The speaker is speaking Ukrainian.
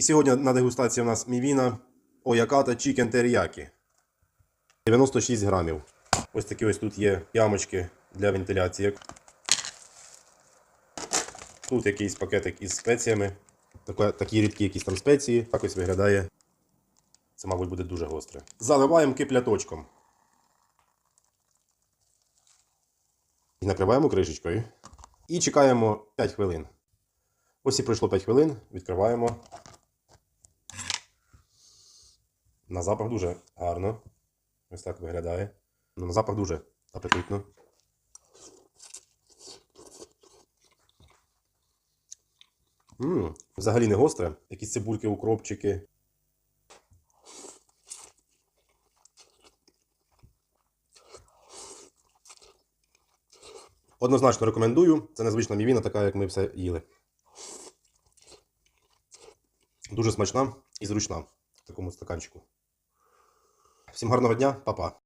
І сьогодні на дегустації у нас мівіна Ояката Chicken Teriyaki. 96 грамів. Ось такі ось тут є ямочки для вентиляції. Тут якийсь пакетик із спеціями. Такі рідкі якісь там спеції. Так ось виглядає. Це, мабуть, буде дуже гостре. Заливаємо кипляточком. І накриваємо кришечкою. І чекаємо 5 хвилин. Ось і пройшло 5 хвилин. Відкриваємо. На запах дуже гарно. Ось так виглядає. Ну, на запах дуже апетитно. М, взагалі не гостре. Якісь цибульки, укропчики. Однозначно рекомендую. Це незвична мівіна, така, як ми все їли. Дуже смачна і зручна в такому стаканчику. Всім гарного дня, па-па.